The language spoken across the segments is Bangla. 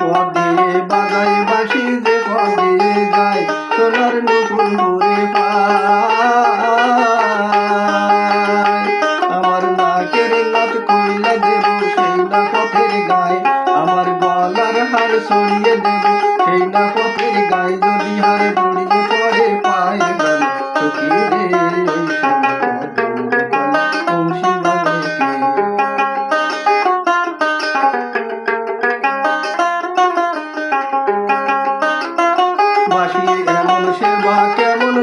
পদে বাজাই বাসি যে পদে যায়, সোনার নকুন ভরে পায়। আমার নাকের নাচ কইলা দেব সেই না পথের গায়ে, আমার গলার হার সরিয়ে দেব সেই না পথের গায়ে। যদি হার দড়িয়ে পরে পায় রে?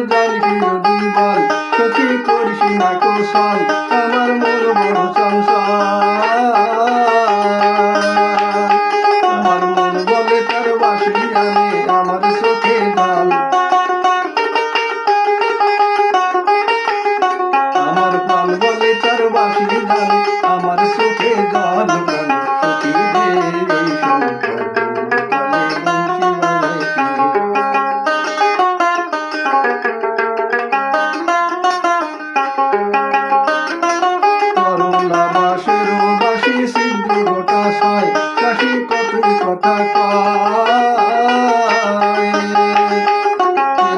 জানি বল ক্ষতি করিস না কৌশল আমার মন বড় ভাষায় চাষি কঠিন কথা কয়?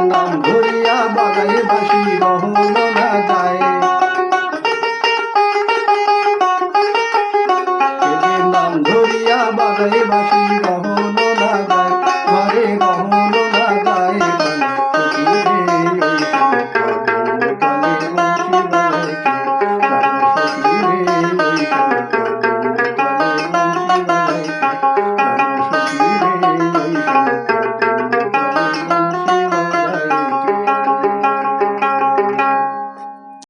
নাম ধরিয়া বাগানে বাসি রহ